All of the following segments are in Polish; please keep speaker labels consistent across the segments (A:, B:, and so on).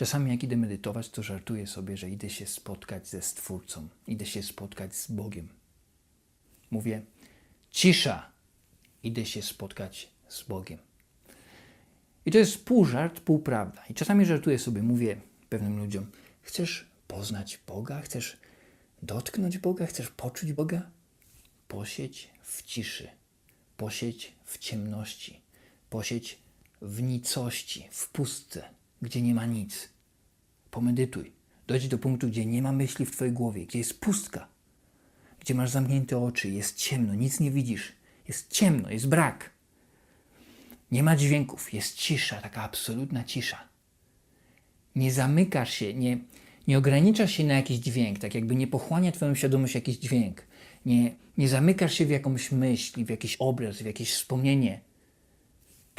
A: Czasami jak idę medytować, to żartuję sobie, że idę się spotkać ze Stwórcą, idę się spotkać z Bogiem. Mówię, cisza, idę się spotkać z Bogiem. I to jest pół żart, pół prawda. I czasami żartuję sobie, mówię pewnym ludziom, chcesz poznać Boga, chcesz dotknąć Boga, chcesz poczuć Boga? Posiedź w ciszy, posiedź w ciemności, posiedź w nicości, w pustce, gdzie nie ma nic. Pomedytuj. Dojdź do punktu, gdzie nie ma myśli w Twojej głowie, gdzie jest pustka, gdzie masz zamknięte oczy, jest ciemno, nic nie widzisz, jest ciemno, jest brak. Nie ma dźwięków, jest cisza, taka absolutna cisza. Nie zamykasz się, nie, nie ograniczasz się na jakiś dźwięk, tak jakby nie pochłania Twoją świadomość jakiś dźwięk. Nie, nie zamykasz się w jakąś myśl, w jakiś obraz, w jakieś wspomnienie.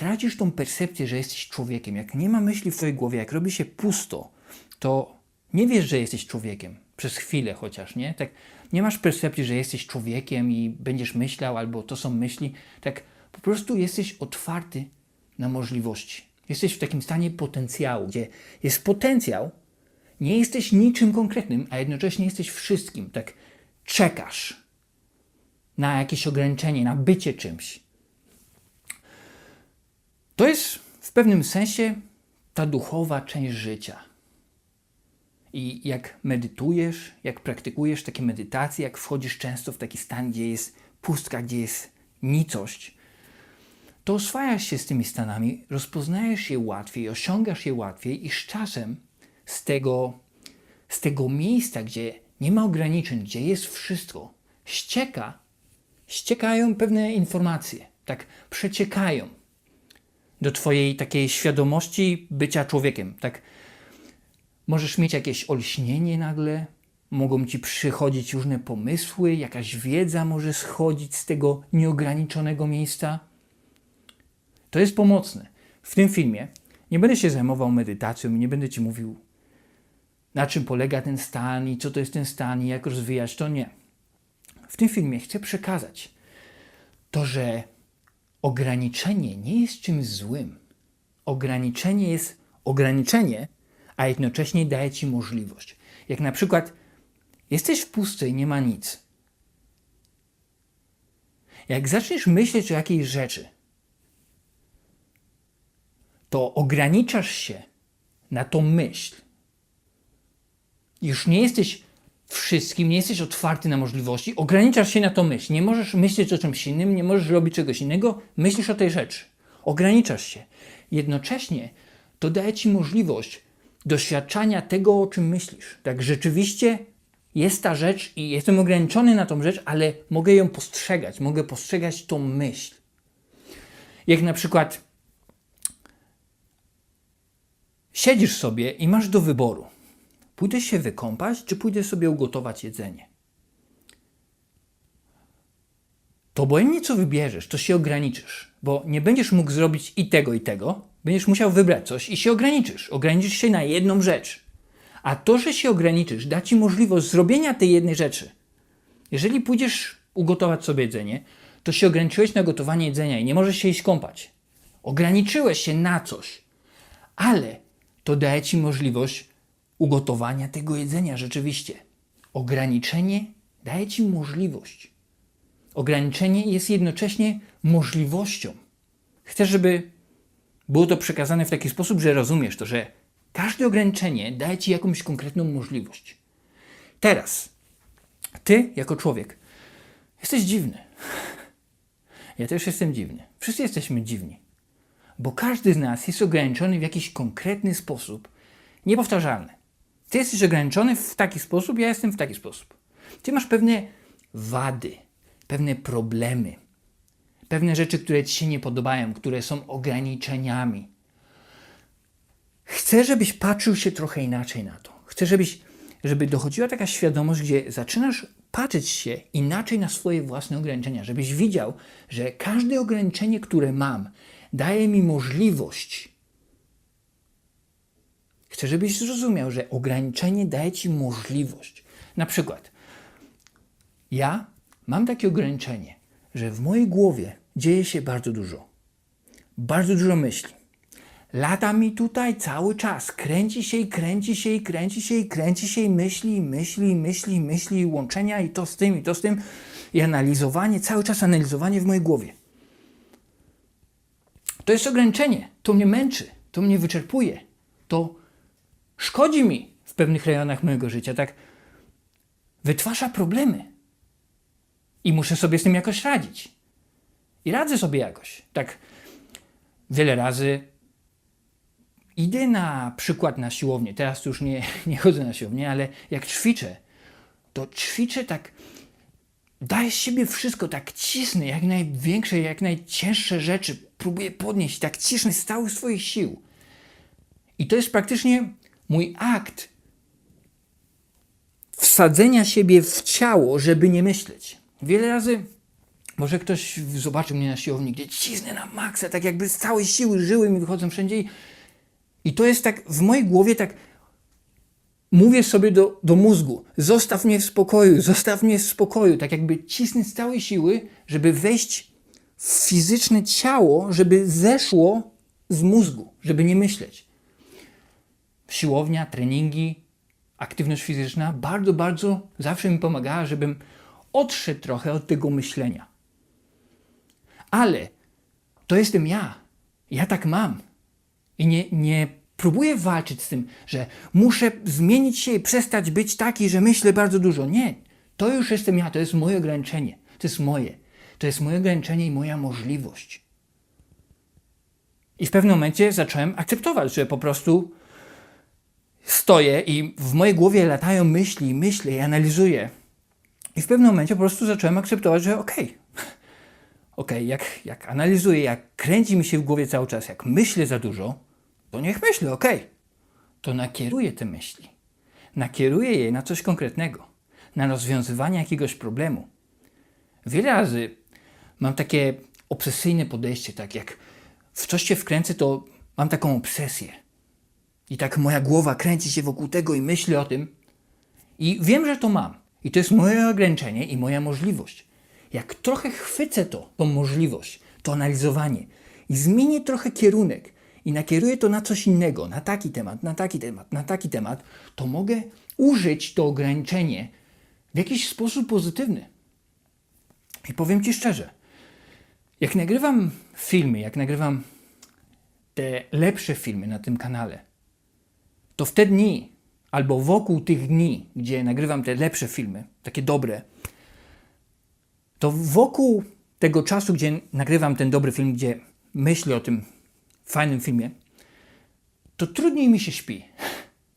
A: Tracisz tą percepcję, że jesteś człowiekiem. Jak nie ma myśli w Twojej głowie, jak robi się pusto, to nie wiesz, że jesteś człowiekiem. Przez chwilę chociaż, nie? Tak nie masz percepcji, że jesteś człowiekiem i będziesz myślał, albo to są myśli. Tak po prostu jesteś otwarty na możliwości. Jesteś w takim stanie potencjału, gdzie jest potencjał, nie jesteś niczym konkretnym, a jednocześnie jesteś wszystkim. Tak czekasz na jakieś ograniczenie, na bycie czymś. To jest w pewnym sensie ta duchowa część życia. I jak medytujesz, jak praktykujesz takie medytacje, jak wchodzisz często w taki stan, gdzie jest pustka, gdzie jest nicość, to oswajasz się z tymi stanami, rozpoznajesz je łatwiej, osiągasz je łatwiej i z czasem z tego, z tego miejsca, gdzie nie ma ograniczeń, gdzie jest wszystko, ścieka, ściekają pewne informacje, tak przeciekają do Twojej takiej świadomości bycia człowiekiem. Tak możesz mieć jakieś olśnienie nagle, mogą Ci przychodzić różne pomysły, jakaś wiedza może schodzić z tego nieograniczonego miejsca. To jest pomocne. W tym filmie nie będę się zajmował medytacją i nie będę Ci mówił, na czym polega ten stan i co to jest ten stan i jak rozwijać to. Nie. W tym filmie chcę przekazać to, że ograniczenie nie jest czymś złym. Ograniczenie jest ograniczenie, a jednocześnie daje Ci możliwość. Jak na przykład jesteś w pustce nie ma nic. Jak zaczniesz myśleć o jakiejś rzeczy, to ograniczasz się na tą myśl. Już nie jesteś wszystkim, nie jesteś otwarty na możliwości, ograniczasz się na tą myśl. Nie możesz myśleć o czymś innym, nie możesz robić czegoś innego, myślisz o tej rzeczy. Ograniczasz się. Jednocześnie to daje ci możliwość doświadczania tego, o czym myślisz. Tak rzeczywiście jest ta rzecz i jestem ograniczony na tą rzecz, ale mogę ją postrzegać, mogę postrzegać tą myśl. Jak na przykład siedzisz sobie i masz do wyboru. Pójdę się wykąpać, czy pójdę sobie ugotować jedzenie? To obojętnie co wybierzesz, to się ograniczysz, bo nie będziesz mógł zrobić i tego, i tego. Będziesz musiał wybrać coś i się ograniczysz. Ograniczysz się na jedną rzecz. A to, że się ograniczysz, da ci możliwość zrobienia tej jednej rzeczy. Jeżeli pójdziesz ugotować sobie jedzenie, to się ograniczyłeś na gotowanie jedzenia i nie możesz się iść kąpać. Ograniczyłeś się na coś, ale to daje ci możliwość ugotowania tego jedzenia rzeczywiście. Ograniczenie daje ci możliwość. Ograniczenie jest jednocześnie możliwością. Chcę, żeby było to przekazane w taki sposób, że rozumiesz to, że każde ograniczenie daje ci jakąś konkretną możliwość. Teraz, ty jako człowiek jesteś dziwny. Ja też jestem dziwny. Wszyscy jesteśmy dziwni. Bo każdy z nas jest ograniczony w jakiś konkretny sposób, niepowtarzalny. Ty jesteś ograniczony w taki sposób, ja jestem w taki sposób. Ty masz pewne wady, pewne problemy, pewne rzeczy, które ci się nie podobają, które są ograniczeniami. Chcę, żebyś patrzył się trochę inaczej na to. Chcę, żebyś, żeby dochodziła taka świadomość, gdzie zaczynasz patrzeć się inaczej na swoje własne ograniczenia, żebyś widział, że każde ograniczenie, które mam, daje mi możliwość Chcę, żebyś zrozumiał, że ograniczenie daje ci możliwość. Na przykład, ja mam takie ograniczenie, że w mojej głowie dzieje się bardzo dużo. Bardzo dużo myśli. lata mi tutaj cały czas. Kręci się i kręci się i kręci się i kręci się i myśli, myśli, myśli, myśli, i łączenia i to z tym, i to z tym. I analizowanie, cały czas analizowanie w mojej głowie. To jest ograniczenie. To mnie męczy, to mnie wyczerpuje. To szkodzi mi w pewnych rejonach mojego życia. Tak wytwarza problemy. I muszę sobie z tym jakoś radzić. I radzę sobie jakoś. Tak wiele razy idę na przykład na siłownię. Teraz już nie, nie chodzę na siłownię, ale jak ćwiczę, to ćwiczę tak, daję z siebie wszystko, tak cisnę, jak największe, jak najcięższe rzeczy próbuję podnieść, tak cisnę z całych swoich sił. I to jest praktycznie mój akt wsadzenia siebie w ciało, żeby nie myśleć. Wiele razy może ktoś zobaczył mnie na siłowni, gdzie cisnę na maksa, tak jakby z całej siły żyły mi wychodzą wszędzie i, i to jest tak w mojej głowie tak mówię sobie do, do mózgu, zostaw mnie w spokoju, zostaw mnie w spokoju, tak jakby cisnę z całej siły, żeby wejść w fizyczne ciało, żeby zeszło z mózgu, żeby nie myśleć. Siłownia, treningi, aktywność fizyczna bardzo, bardzo zawsze mi pomagała, żebym odszedł trochę od tego myślenia. Ale to jestem ja. Ja tak mam. I nie, nie próbuję walczyć z tym, że muszę zmienić się i przestać być taki, że myślę bardzo dużo. Nie. To już jestem ja, to jest moje ograniczenie. To jest moje. To jest moje ograniczenie i moja możliwość. I w pewnym momencie zacząłem akceptować, że po prostu stoję i w mojej głowie latają myśli, myślę i analizuję. I w pewnym momencie po prostu zacząłem akceptować, że okej, okay, okej, okay, jak, jak analizuję, jak kręci mi się w głowie cały czas, jak myślę za dużo, to niech myślę, okej. Okay. To nakieruję te myśli. Nakieruję je na coś konkretnego, na rozwiązywanie jakiegoś problemu. Wiele razy mam takie obsesyjne podejście, tak jak w coś się wkręcę, to mam taką obsesję. I tak moja głowa kręci się wokół tego i myślę o tym. I wiem, że to mam. I to jest moje ograniczenie i moja możliwość. Jak trochę chwycę to, tą możliwość, to analizowanie i zmienię trochę kierunek i nakieruję to na coś innego, na taki temat, na taki temat, na taki temat, to mogę użyć to ograniczenie w jakiś sposób pozytywny. I powiem Ci szczerze, jak nagrywam filmy, jak nagrywam te lepsze filmy na tym kanale, to w te dni, albo wokół tych dni, gdzie nagrywam te lepsze filmy, takie dobre, to wokół tego czasu, gdzie nagrywam ten dobry film, gdzie myślę o tym fajnym filmie, to trudniej mi się śpi.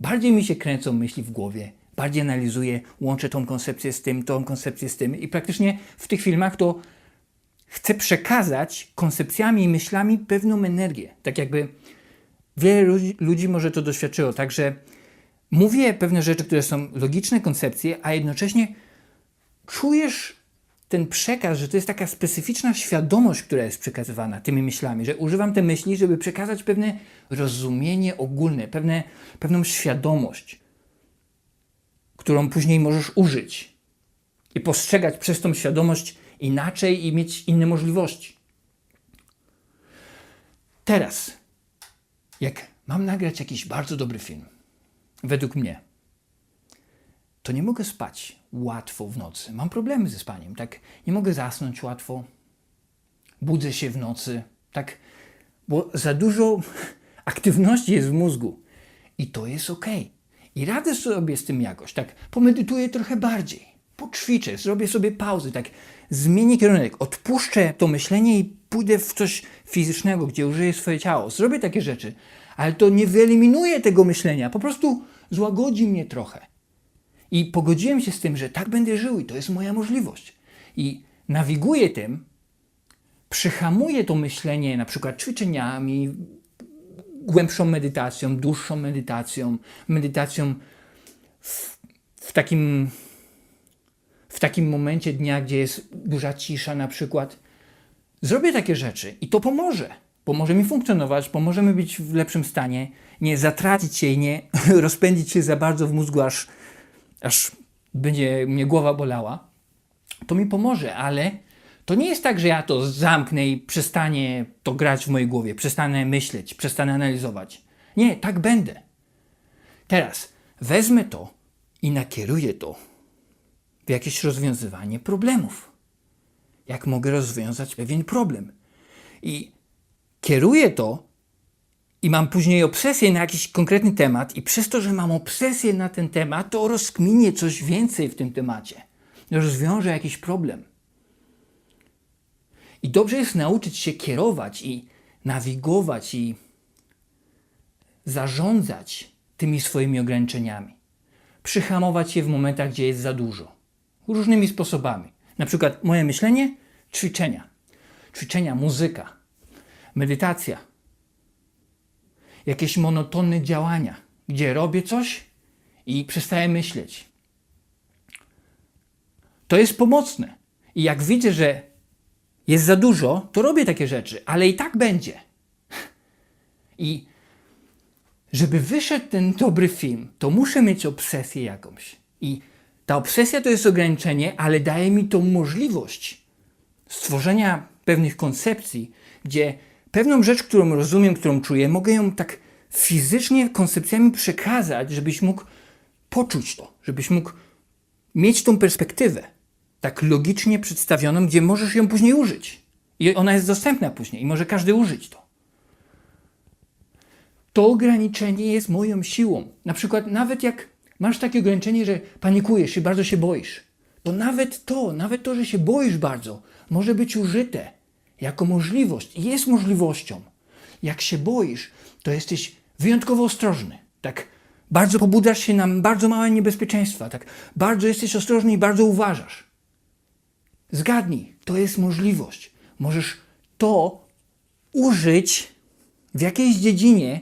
A: Bardziej mi się kręcą myśli w głowie, bardziej analizuję, łączę tą koncepcję z tym, tą koncepcję z tym i praktycznie w tych filmach to chcę przekazać koncepcjami i myślami pewną energię. Tak jakby wiele ludzi, ludzi może to doświadczyło, także mówię pewne rzeczy, które są logiczne koncepcje, a jednocześnie czujesz ten przekaz, że to jest taka specyficzna świadomość, która jest przekazywana tymi myślami, że używam te myśli, żeby przekazać pewne rozumienie ogólne, pewne, pewną świadomość, którą później możesz użyć i postrzegać przez tą świadomość inaczej i mieć inne możliwości. Teraz, jak mam nagrać jakiś bardzo dobry film, według mnie, to nie mogę spać łatwo w nocy. Mam problemy ze spaniem, tak nie mogę zasnąć łatwo. Budzę się w nocy, tak, bo za dużo aktywności jest w mózgu i to jest ok. I radzę sobie z tym jakoś, tak pomedytuję trochę bardziej, poćwiczę, zrobię sobie pauzy, tak zmienię kierunek, odpuszczę to myślenie i pójdę w coś fizycznego, gdzie użyję swoje ciało. Zrobię takie rzeczy, ale to nie wyeliminuje tego myślenia, po prostu złagodzi mnie trochę. I pogodziłem się z tym, że tak będę żył i to jest moja możliwość. I nawiguję tym, przyhamuję to myślenie na przykład ćwiczeniami, głębszą medytacją, dłuższą medytacją, medytacją w, w, takim, w takim momencie dnia, gdzie jest duża cisza na przykład. Zrobię takie rzeczy i to pomoże. Pomoże mi funkcjonować, pomoże mi być w lepszym stanie, nie zatracić się i nie rozpędzić się za bardzo w mózgu, aż aż będzie mnie głowa bolała, to mi pomoże, ale To nie jest tak, że ja to zamknę i przestanie to grać w mojej głowie, przestanę myśleć, przestanę analizować. Nie, tak będę. Teraz wezmę to i nakieruję to w jakieś rozwiązywanie problemów. Jak mogę rozwiązać pewien problem. I kieruję to i mam później obsesję na jakiś konkretny temat, i przez to, że mam obsesję na ten temat, to rozkminię coś więcej w tym temacie. Rozwiążę jakiś problem. I dobrze jest nauczyć się kierować i nawigować i zarządzać tymi swoimi ograniczeniami. Przyhamować je w momentach, gdzie jest za dużo. Różnymi sposobami. Na przykład moje myślenie, ćwiczenia. Ćwiczenia, muzyka, medytacja, jakieś monotonne działania, gdzie robię coś i przestaję myśleć. To jest pomocne. I jak widzę, że jest za dużo, to robię takie rzeczy, ale i tak będzie. I żeby wyszedł ten dobry film, to muszę mieć obsesję jakąś. I ta obsesja to jest ograniczenie, ale daje mi to możliwość stworzenia pewnych koncepcji, gdzie pewną rzecz, którą rozumiem, którą czuję, mogę ją tak fizycznie koncepcjami przekazać, żebyś mógł poczuć to, żebyś mógł mieć tą perspektywę tak logicznie przedstawioną, gdzie możesz ją później użyć. I ona jest dostępna później i może każdy użyć to. To ograniczenie jest moją siłą. Na przykład nawet jak masz takie ograniczenie, że panikujesz i bardzo się boisz, to nawet to, nawet to, że się boisz bardzo, może być użyte jako możliwość i jest możliwością. Jak się boisz, to jesteś wyjątkowo ostrożny. Tak bardzo pobudzasz się na bardzo małe niebezpieczeństwa. Tak bardzo jesteś ostrożny i bardzo uważasz. Zgadnij, to jest możliwość. Możesz to użyć w jakiejś dziedzinie,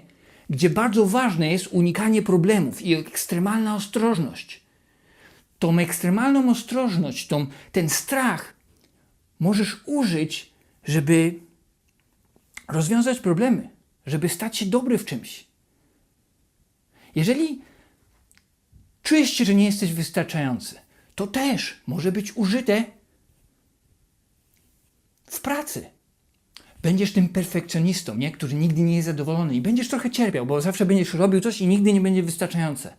A: gdzie bardzo ważne jest unikanie problemów i ekstremalna ostrożność. Tą ekstremalną ostrożność, tą, ten strach możesz użyć, żeby rozwiązać problemy, żeby stać się dobry w czymś. Jeżeli czujesz się, że nie jesteś wystarczający, to też może być użyte w pracy. Będziesz tym perfekcjonistą, nie? który nigdy nie jest zadowolony i będziesz trochę cierpiał, bo zawsze będziesz robił coś i nigdy nie będzie wystarczające.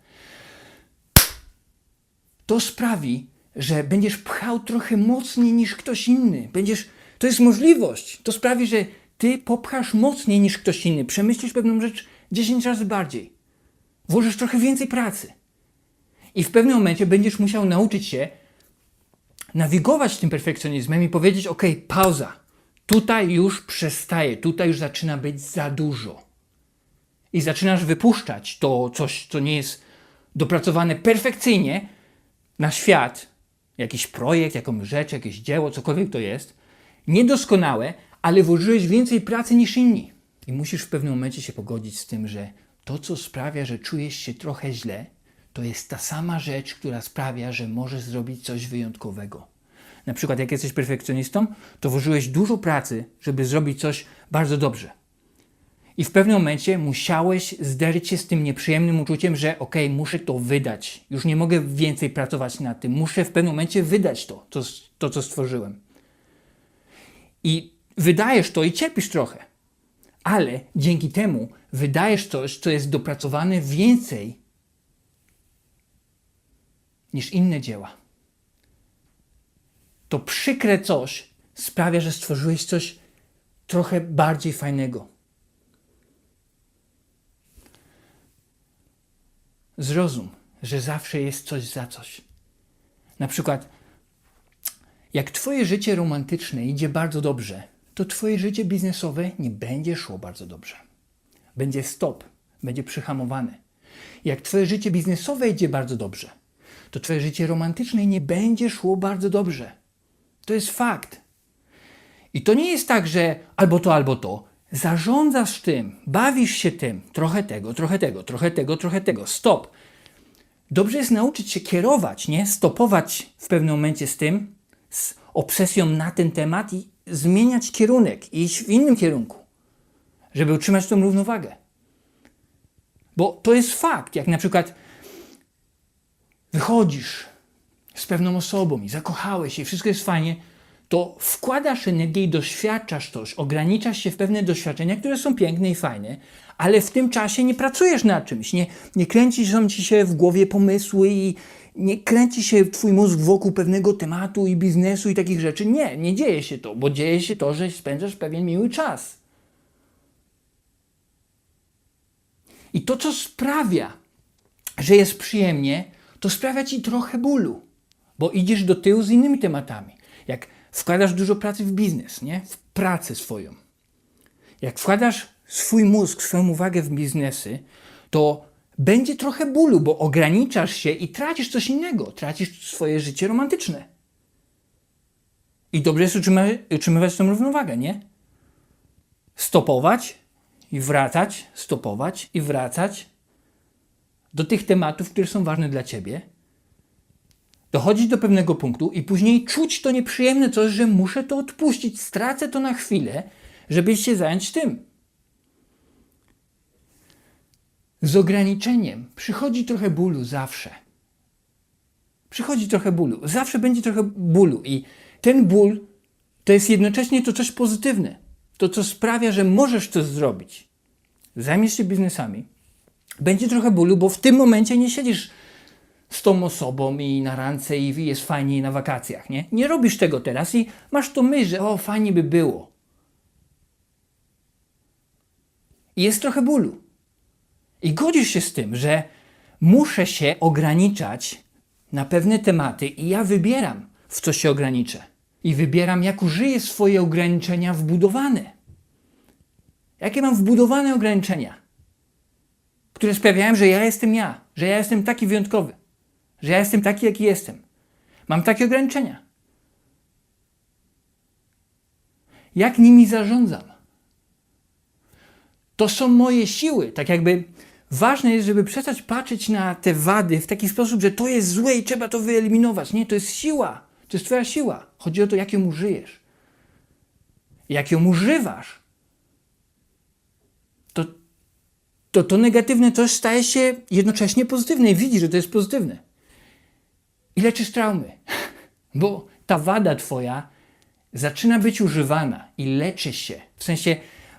A: To sprawi, że będziesz pchał trochę mocniej niż ktoś inny. Będziesz, to jest możliwość. To sprawi, że ty popchasz mocniej niż ktoś inny. Przemyślisz pewną rzecz 10 razy bardziej. Włożysz trochę więcej pracy. I w pewnym momencie będziesz musiał nauczyć się nawigować tym perfekcjonizmem i powiedzieć: OK, pauza. Tutaj już przestaje, tutaj już zaczyna być za dużo. I zaczynasz wypuszczać to coś, co nie jest dopracowane perfekcyjnie na świat, jakiś projekt, jakąś rzecz, jakieś dzieło, cokolwiek to jest, niedoskonałe, ale włożyłeś więcej pracy niż inni. I musisz w pewnym momencie się pogodzić z tym, że to, co sprawia, że czujesz się trochę źle, to jest ta sama rzecz, która sprawia, że możesz zrobić coś wyjątkowego. Na przykład, jak jesteś perfekcjonistą, to włożyłeś dużo pracy, żeby zrobić coś bardzo dobrze. I w pewnym momencie musiałeś zderzyć się z tym nieprzyjemnym uczuciem, że ok, muszę to wydać. Już nie mogę więcej pracować nad tym. Muszę w pewnym momencie wydać to, to, to co stworzyłem. I wydajesz to i cierpisz trochę. Ale dzięki temu wydajesz coś, co jest dopracowane więcej niż inne dzieła. To przykre coś sprawia, że stworzyłeś coś trochę bardziej fajnego. Zrozum, że zawsze jest coś za coś. Na przykład, jak Twoje życie romantyczne idzie bardzo dobrze, to Twoje życie biznesowe nie będzie szło bardzo dobrze. Będzie stop, będzie przyhamowane. Jak Twoje życie biznesowe idzie bardzo dobrze, to Twoje życie romantyczne nie będzie szło bardzo dobrze. To jest fakt. I to nie jest tak, że albo to, albo to. Zarządzasz tym, bawisz się tym, trochę tego, trochę tego, trochę tego, trochę tego. Stop. Dobrze jest nauczyć się kierować, nie? Stopować w pewnym momencie z tym, z obsesją na ten temat i zmieniać kierunek, iść w innym kierunku, żeby utrzymać tą równowagę. Bo to jest fakt, jak na przykład wychodzisz z pewną osobą i zakochałeś się, wszystko jest fajnie, to wkładasz energię i doświadczasz coś, ograniczasz się w pewne doświadczenia, które są piękne i fajne, ale w tym czasie nie pracujesz nad czymś, nie, nie kręcisz ci się w głowie pomysły i nie kręci się twój mózg wokół pewnego tematu i biznesu i takich rzeczy. Nie, nie dzieje się to, bo dzieje się to, że spędzasz pewien miły czas. I to, co sprawia, że jest przyjemnie, to sprawia ci trochę bólu, bo idziesz do tyłu z innymi tematami. Jak wkładasz dużo pracy w biznes, nie? w pracę swoją, jak wkładasz swój mózg, swoją uwagę w biznesy, to będzie trochę bólu, bo ograniczasz się i tracisz coś innego, tracisz swoje życie romantyczne. I dobrze jest utrzymywać, tą równowagę, nie? Stopować i wracać, stopować i wracać do tych tematów, które są ważne dla ciebie, dochodzić do pewnego punktu i później czuć to nieprzyjemne coś, że muszę to odpuścić, stracę to na chwilę, żeby się zająć tym. Z ograniczeniem przychodzi trochę bólu zawsze. Przychodzi trochę bólu. Zawsze będzie trochę bólu i ten ból to jest jednocześnie to coś pozytywne. To, co sprawia, że możesz to zrobić. Zajmiesz się biznesami. Będzie trochę bólu, bo w tym momencie nie siedzisz z tą osobą i na randce i jest fajnie na wakacjach, nie? Nie robisz tego teraz i masz to myśl, że o, fajnie by było. I jest trochę bólu. I godzisz się z tym, że muszę się ograniczać na pewne tematy i ja wybieram, w co się ograniczę. I wybieram, jak użyję swoje ograniczenia wbudowane. Jakie mam wbudowane ograniczenia, które sprawiają, że ja jestem ja, że ja jestem taki wyjątkowy, że ja jestem taki, jaki jestem. Mam takie ograniczenia. Jak nimi zarządzam? To są moje siły. Tak jakby ważne jest, żeby przestać patrzeć na te wady w taki sposób, że to jest złe i trzeba to wyeliminować. Nie, to jest siła. To jest Twoja siła. Chodzi o to, jak ją użyjesz. Jak ją używasz, to to, to negatywne coś staje się jednocześnie pozytywne i widzisz, że to jest pozytywne. I leczysz traumy. Bo ta wada Twoja zaczyna być używana i leczy się. W sensie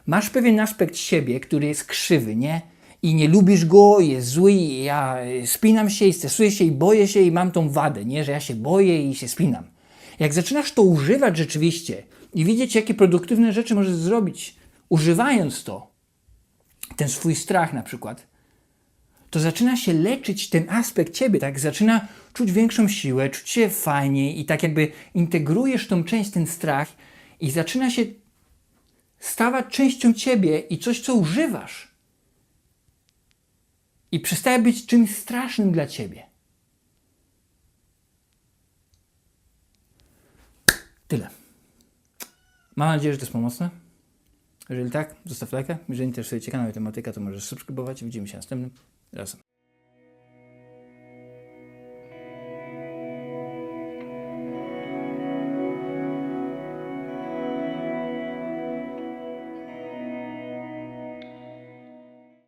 A: masz pewien aspekt siebie, który jest krzywy, nie? I nie lubisz go, jest zły, i ja y, spinam się i stresuję się i boję się i mam tą wadę, nie? Że ja się boję i się spinam. Jak zaczynasz to używać rzeczywiście i widzieć, jakie produktywne rzeczy możesz zrobić, używając to, ten swój strach na przykład, to zaczyna się leczyć ten aspekt ciebie, tak? Zaczyna czuć większą siłę, czuć się fajniej i tak jakby integrujesz tą część, ten strach i zaczyna się stawać częścią ciebie i coś, co używasz. I przestaje być czymś strasznym dla ciebie. Tyle. Mam nadzieję, że to jest pomocne. Jeżeli tak, zostaw lajka. Jeżeli interesuje Cię kanał i tematyka, to możesz subskrybować. Widzimy się następnym Yes.